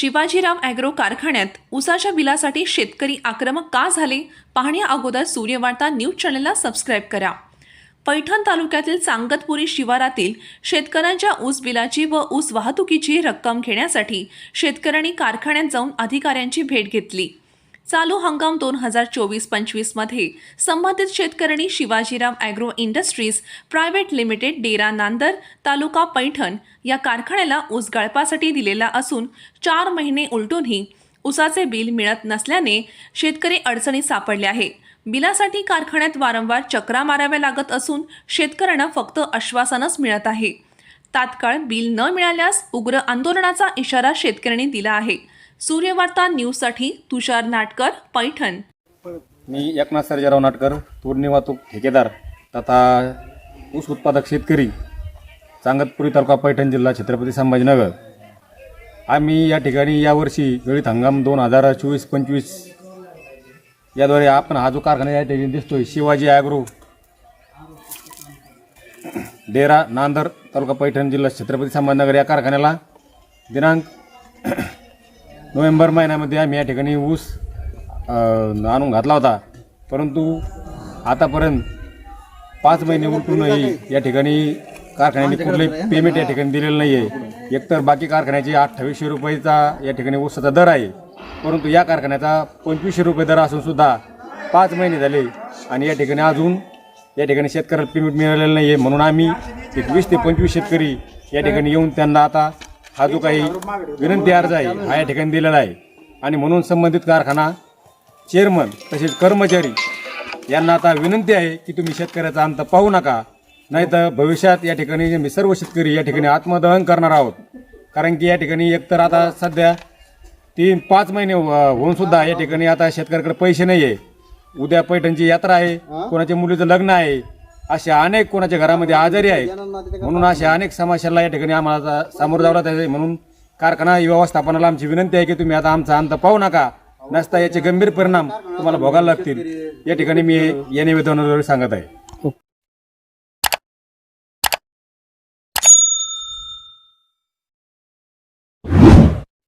Shivajirao agro कारखान्यात उसाच्या बिलासाठी शेतकरी आक्रमक का झाले? पाहण्या अगोदर सूर्यवार्ता न्यूज चॅनलला सबस्क्राईब करा. पैठण तालुक्यातील सांगतपुरी शिवारातील शेतकऱ्यांच्या ऊस बिलाची व ऊस वाहतुकीची रक्कम घेण्यासाठी शेतकऱ्यांनी कारखान्यात जाऊन अधिकाऱ्यांची भेट घेतली. चालू हंगाम दोन हजार चोवीस पंचवीसमध्ये संबंधित शेतकऱ्यांनी Shivajirao agro industries private limited Dera Nandar तालुका पैठण या कारखान्याला ऊस गाळपासाठी दिलेला असून चार महिने उलटूनही ऊसाचे बिल मिळत नसल्याने शेतकरी अडचणीत सापडले आहे. बिलासाठी कारखान्यात वारंवार चक्रा माराव्या लागत असून शेतकऱ्यांना फक्त आश्वासनच मिळत आहे. तात्काळ बिल न मिळाल्यास उग्र आंदोलनाचा इशारा शेतकऱ्यांनी दिला आहे. सूर्यवार्ता न्यूजसाठी तुषार नाटकर पैठण. मी एकनाथ सर्जेराव नाटकर तोडणी वाहतूक ठेकेदार तथा ऊस उत्पादक शेतकरी चांगतपुरी तालुका पैठण जिल्हा छत्रपती संभाजीनगर. आम्ही या ठिकाणी यावर्षी गळीत हंगाम दोन हजार चोवीस पंचवीस याद्वारे आपण हा जो कारखाना या ठिकाणी दिसतोय शिवाजी ॲग्रो डेरा नांदर तालुका पैठण जिल्हा छत्रपती संभाजीनगर या कारखान्याला दिनांक नोव्हेंबर महिन्यामध्ये आम्ही या ठिकाणी ऊस आणून घातला होता. परंतु आतापर्यंत पाच महिने उलटूनही या ठिकाणी कारखान्याने कुठलंही पेमेंट या ठिकाणी दिलेलं नाही आहे एकतर बाकी कारखान्याचे अठ्ठावीसशे रुपयेचा या ठिकाणी ऊसाचा दर आहे. परंतु या कारखान्याचा पंचवीसशे रुपये दर असून सुद्धा पाच महिने झाले आणि या ठिकाणी अजून या ठिकाणी शेतकऱ्याला पेमेंट मिळालेलं नाही आहे म्हणून आम्ही एक वीस ते पंचवीस शेतकरी या ठिकाणी येऊन त्यांना आता हा जो काही विनंती अर्ज आहे हा या ठिकाणी दिलेला आहे. आणि म्हणून संबंधित कारखाना चेअरमन तसेच कर्मचारी यांना आता विनंती आहे की तुम्ही शेतकऱ्याचा अंत पाहू नका. नाहीतर भविष्यात या ठिकाणी आम्ही सर्व शेतकरी या ठिकाणी आत्मदहन करणार आहोत. कारण की या ठिकाणी एकतर आता सध्या तीन पाच महिने अ, होऊन सुद्धा या ठिकाणी आता शेतकऱ्याकडे पैसे नाही आहे उद्या पैठणची यात्रा आहे. कोणाच्या मुलीचं लग्न आहे. अशा अनेक कोणाच्या घरामध्ये आजारी आहेत. म्हणून अशा अनेक समस्याला या ठिकाणी आम्हाला आता सामोरं जावं लागतं आहे. म्हणून कारखाना व्यवस्थापनाला आमची विनंती आहे की तुम्ही आता आमचा अंत पाहू नका. नसता याचे गंभीर परिणाम तुम्हाला भोगायला लागतील. या ठिकाणी मी या निवेदनाद्वारे सांगत आहे.